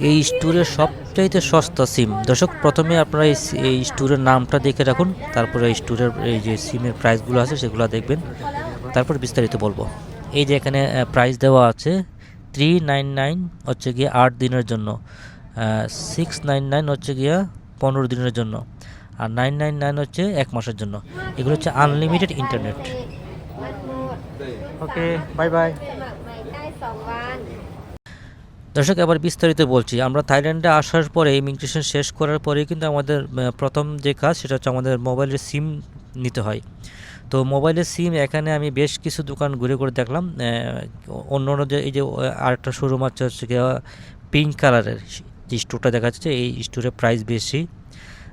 এই স্টোরের সবচাইতে সস্তা সিম দর্শক প্রথমে আপনারা এই স্টোরের নামটা দেখে রাখুন তারপরে এই স্টোরের এই যে সিমের প্রাইসগুলো আছে সেগুলো দেখবেন তারপর বিস্তারিত বলব এই যে এখানে প্রাইস দেওয়া আছে থ্রি নাইন নাইন হচ্ছে গিয়ে আট দিনের জন্য সিক্স নাইন নাইন হচ্ছে গিয়ে পনেরো দিনের জন্য আর নাইন নাইন নাইন হচ্ছে এক মাসের জন্য এগুলো হচ্ছে unlimited internet okay bye bye দর্শক, এবার বিস্তারিত বলছি। আমরা থাইল্যান্ডে আসার পরে ইমিগ্রেশন শেষ করার পরেই কিন্তু আমাদের প্রথম যে কাজ সেটা হচ্ছে আমাদের মোবাইলের সিম নিতে হয়। তো মোবাইলের সিম এখানে আমি বেশ কিছু দোকান ঘুরে ঘুরে দেখলাম। অন্য অন্য যে, এই যে আরেকটা শোরুম আছে হচ্ছে পিঙ্ক কালারের যে স্টোরটা দেখা যাচ্ছে এই স্টোরের প্রাইস বেশি।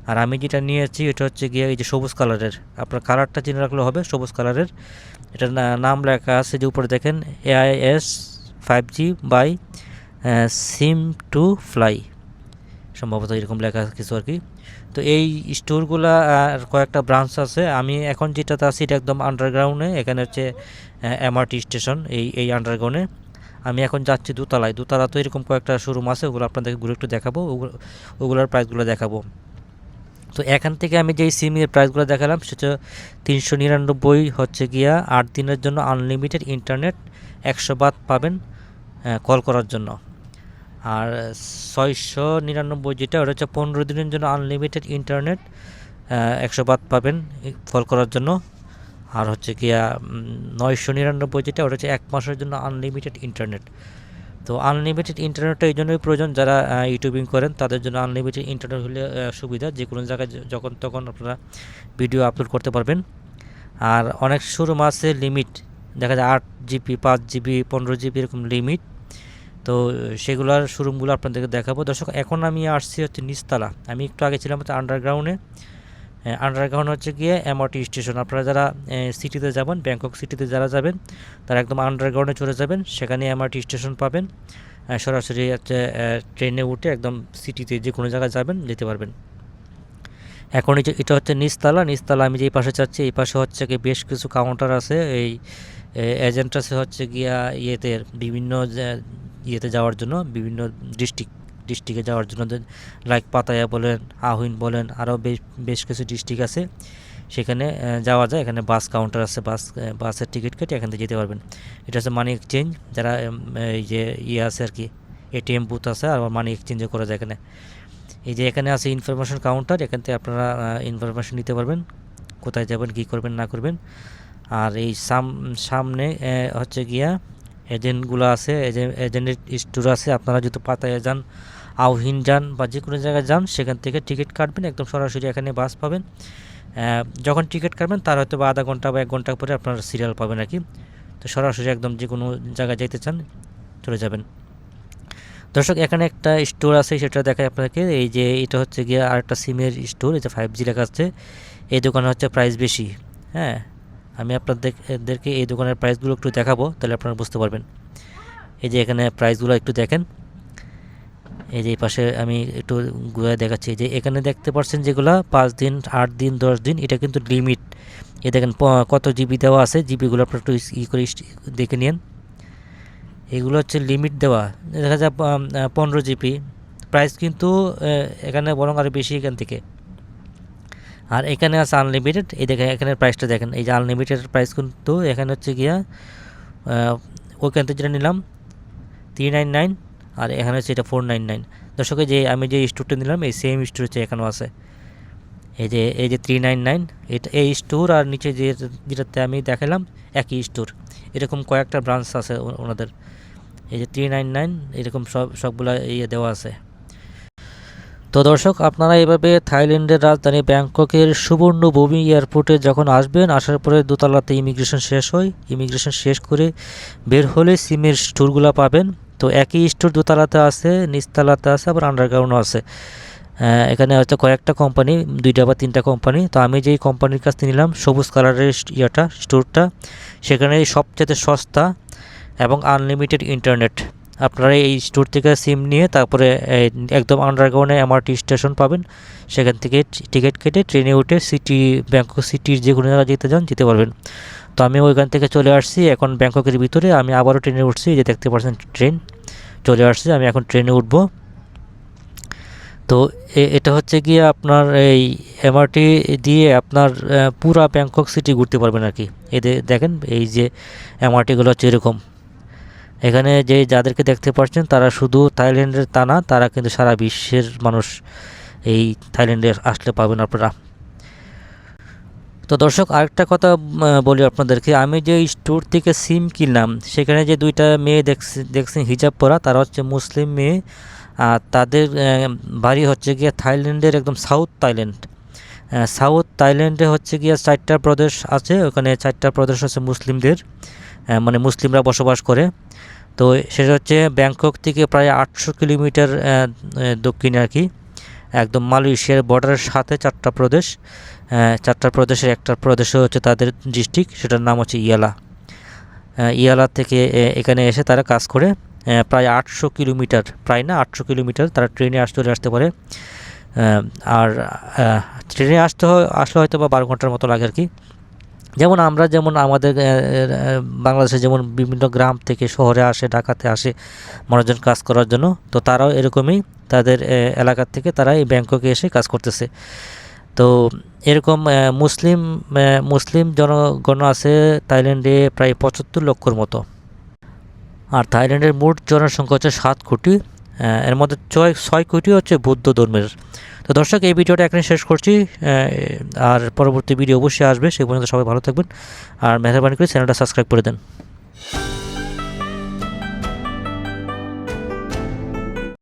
আর আমি যেটা নিয়েছি এটা হচ্ছে গিয়ে এই যে সবুজ কালারের আপনার কালারটা চিনে রাখলে হবে সবুজ কালারের এটার নাম লেখা আছে যে উপরে দেখেন AIS five G by SIM to fly সম্ভবত এরকম লেখা কিছু আর কি। তো এই স্টোরগুলা আর কয়েকটা ব্রাঞ্চ আছে। আমি এখন যেটাতে আছি, এটা একদম আন্ডারগ্রাউন্ডে এখানে হচ্ছে এমআরটি স্টেশন এই এই আন্ডারগ্রাউন্ডে আমি এখন যাচ্ছি দোতলায়। দোতলা তো এরকম কয়েকটা শোরুম আছে, ওগুলো আপনাদেরকে ঘুরে একটু দেখাবো। ওগুলো ওগুলোর প্রাইসগুলো দেখাবো। তো এখান থেকে আমি যেই সিমের প্রাইসগুলো দেখালাম, সেটা তিনশো নিরানব্বই হচ্ছে গিয়া আট দিনের জন্য আনলিমিটেড ইন্টারনেট একশো বাদ পাবেন। কল করার জন্য। আর ছয়শো নিরানব্বই যেটা, ওটা হচ্ছে পনেরো দিনের জন্য আনলিমিটেড ইন্টারনেট একশো বাদ পাবেন কল করার জন্য। আর হচ্ছে গিয়া নয়শো নিরানব্বই যেটা, ওটা হচ্ছে এক মাসের জন্য আনলিমিটেড ইন্টারনেট তো আনলিমিটেড ইন্টারনেটটা এই জন্যই প্রয়োজন, যারা ইউটিউবিং করেন, তাদের জন্য আনলিমিটেড ইন্টারনেট হলে সুবিধা। যে কোনো জায়গায় যখন তখন আপনারা ভিডিও আপলোড করতে পারবেন। আর অনেক শুরু মাসে লিমিট দেখা যায় আট জিবি, পাঁচ জিবি, পনেরো জিবি এরকম লিমিট তো, সেগুলোর শোরুমগুলো আপনাদেরকে দেখাবো। দর্শক, এখন আমি আসছি হচ্ছে নিচতলা। আমি একটু আগে ছিলাম হচ্ছে আন্ডারগ্রাউন্ডে আন্ডারগ্রাউন্ড হচ্ছে গিয়ে এমআরটি স্টেশন আপনারা যারা সিটিতে যাবেন ব্যাংকক সিটিতে যারা যাবেন, তারা একদম আন্ডারগ্রাউন্ডে চলে যাবেন। সেখানে এমআরটি স্টেশন পাবেন। সরাসরি হচ্ছে ট্রেনে উঠে একদম সিটিতে যে কোনো জায়গায় যাবেন, যেতে পারবেন। এখন এই যে এটা হচ্ছে নিচতলা নিচতলা আমি যেই পাশে চাচ্ছি এই পাশে হচ্ছে কি বেশ কিছু কাউন্টার আছে। এই এজেন্ট আছে হচ্ছে গিয়া ইয়েতে বিভিন্ন ইয়েতে যাওয়ার জন্য, বিভিন্ন ডিস্ট্রিক্ট ডিস্ট্রিক্টে যাওয়ার জন্য লাইক পাতায়া বলেন, আহুইন বলেন, আরও বেশ বেশ কিছু ডিস্ট্রিক্ট আছে। সেখানে যাওয়া যায়। এখানে বাস কাউন্টার আছে বাস বাসের টিকিট কেটে এখান থেকে যেতে পারবেন। এটা হচ্ছে মানি এক্সচেঞ্জ যারা এই যে ইয়ে আছে আর কি এটিএম বুথ আছে, আর মানি এক্সচেঞ্জও করা যায় এখানে। এই যে এখানে আছে ইনফরমেশন কাউন্টার এখান থেকে আপনারা ইনফরমেশন নিতে পারবেন, কোথায় যাবেন, কী করবেন, না করবেন। আর এই সাম, সামনে হচ্ছে গিয়া এজেন্টগুলো আছে এজেন্ট এজেন্টের স্টোর আছে, আপনারা যদি পাতায় যান আউহিন যান বা যে কোনো জায়গায় যান, সেখান থেকে টিকিট কাটবেন, একদম সরাসরি এখানে বাস পাবেন। যখন টিকিট কাটবেন, তার হয়তো বা আধা ঘণ্টা বা এক ঘণ্টা পরে আপনার সিরিয়াল পাবেন আর কি। তো সরাসরি একদম যে কোনো জায়গায় যেতে চান, চলে যাবেন। দর্শক, এখানে একটা স্টোর আছে, সেটা দেখায় আপনাকে। এই যে এটা হচ্ছে গিয়ে আরেকটা সিমের স্টোর যে ফাইভ জি লেখা আছে। এই দোকানে হচ্ছে প্রাইস বেশি হ্যাঁ? আমি আপনাদেরকে এই দোকানের প্রাইসগুলো একটু দেখাবো, তাহলে আপনারা বুঝতে পারবেন। এই যে এখানে প্রাইসগুলো একটু দেখেন। এই যে পাশে আমি একটু ঘুরে দেখাচ্ছি। যে এখানে দেখতে পাচ্ছেন যেগুলো, পাঁচ দিন, আট দিন, দশ দিন, এটা কিন্তু লিমিট এ দেখেন কত জিবি দেওয়া আছে জিবিগুলো আপনার একটু ই করে দেখে নিন এগুলো হচ্ছে লিমিট দেওয়া। দেখা যায় পনেরো জিবি প্রাইস কিন্তু এখানে বরং আরও বেশি এখান থেকে। আর এখানে আছে আনলিমিটেড এই দেখেন এখানে প্রাইসটা দেখেন। এই যে আনলিমিটেড প্রাইস কিন্তু এখানে হচ্ছে গিয়া ওইখান থেকে যেটা নিলাম থ্রি নাইন নাইন আর এখানে হচ্ছে এটা ফোর নাইন নাইন দর্শকে যে আমি যে স্টোরটা নিলাম, এই সেম স্টোর হচ্ছে এখানেও আছে। এই যে এই যে থ্রি নাইন নাইন এটা এই স্টোর আর নিচে যে যেটাতে আমি দেখালাম, একই স্টোর এরকম কয়েকটা ব্রাঞ্চ আছে ওনাদের। এই যে থ্রি নাইন নাইন এরকম সব, সবগুলা ইয়ে দেওয়া আছে। তো দর্শক, আপনারা এভাবে থাইল্যান্ডের রাজধানী ব্যাংককের সুবর্ণভূমি এয়ারপোর্টে যখন আসবেন, আসার পরে দোতলাতে ইমিগ্রেশন শেষ হয়। ইমিগ্রেশন শেষ করে বের হলে সিমের স্টোরগুলো পাবেন। তো একই স্টোর দোতলাতে আছে, নিচতলাতে আছে, আবার আন্ডারগ্রাউন্ডও আছে। এখানে হয়তো কয়েকটা কোম্পানি দুইটা বা তিনটা কোম্পানি তো আমি যেই কোম্পানির কাছ থেকে নিলাম, সবুজ কালারের ইয়েটা, স্টোরটা। সেখানে সবচেয়ে সস্তা এবং আনলিমিটেড ইন্টারনেট আপনারা এই স্টোর থেকে সিম নিয়ে তারপরে একদম আন্ডারগ্রাউন্ডে এমআরটি স্টেশন পাবেন। সেখান থেকে টিকিট কেটে ট্রেনে উঠে সিটি ব্যাংকক সিটির যে কোনো জায়গায় যেতে চান, যেতে পারবেন। তো আমি ওইখান থেকে চলে আসছি। এখন ব্যাংককের ভিতরে আমি আবারও ট্রেনে উঠছি যে দেখতে পাচ্ছেন ট্রেন চলে আসছে, আমি এখন ট্রেনে উঠবো। তো এটা হচ্ছে গিয়ে আপনার এই এমআরটি দিয়ে আপনার পুরা ব্যাংকক সিটি ঘুরতে পারবেন আর কি। এদের দেখেন এই যে এমআরটিগুলো হচ্ছে এরকম। এখানে যে যাদেরকে দেখতে পাচ্ছেন তারা শুধু থাইল্যান্ডের তা না, তারা কিন্তু সারা বিশ্বের মানুষ এই থাইল্যান্ডে আসলে পাবেন আপনারা। তো দর্শক, আরেকটা কথা বলি আপনাদেরকে। আমি যে স্টোর থেকে সিম কিনলাম, সেখানে যে দুইটা মেয়ে দেখছি, দেখছেন হিজাব পরা, তারা হচ্ছে মুসলিম মেয়ে। আর তাদের বাড়ি হচ্ছে গিয়ে থাইল্যান্ডের একদম সাউথ থাইল্যান্ড। সাউথ থাইল্যান্ডে হচ্ছে গিয়ে চারটা প্রদেশ আছে, ওখানে চারটা প্রদেশ হচ্ছে মুসলিমদের মানে মুসলিমরা বসবাস করে। তো সেটা হচ্ছে ব্যাংকক থেকে প্রায় আটশো কিলোমিটার দক্ষিণে আর কি, একদম মালয়েশিয়ার বর্ডারের সাথে চারটা প্রদেশ চারটা প্রদেশের একটা প্রদেশ হচ্ছে তাদের ডিস্ট্রিক্ট, সেটার নাম হচ্ছে ইয়ালা। ইয়ালা থেকে এখানে এসে তারা কাজ করে। প্রায় আটশো কিলোমিটার, প্রায় না আটশো কিলোমিটার তারা ট্রেনে আসতে, চলে আসতে পারে। আর ট্রেনে আসতে হয়, আসলে হয়তো বা বারো ঘণ্টার মতো লাগে আর কি। যেমন আমরা যেমন আমাদের বাংলাদেশে যেমন বিভিন্ন গ্রাম থেকে শহরে আসে, ঢাকাতে আসে মানুষজন কাজ করার জন্য, তো তারাও এরকমই তাদের এলাকা থেকে তারা এই ব্যাংককে এসে কাজ করতেছে। তো এরকম মুসলিম মুসলিম জনগণ আছে থাইল্যান্ডে প্রায় পঁচাত্তর লক্ষর মতো। আর থাইল্যান্ডের মোট জনসংখ্যা হচ্ছে সাত কোটি এর মধ্যে ছয় ছয় কোটি হচ্ছে বৌদ্ধ ধর্মের। তো দর্শক, এই ভিডিওটা এখানে শেষ করছি আর পরবর্তী ভিডিও অবশ্যই আসবে, সে পর্যন্ত সবাই ভালো থাকবেন, আর মেহরবানি করে চ্যানেলটা সাবস্ক্রাইব করে দেন।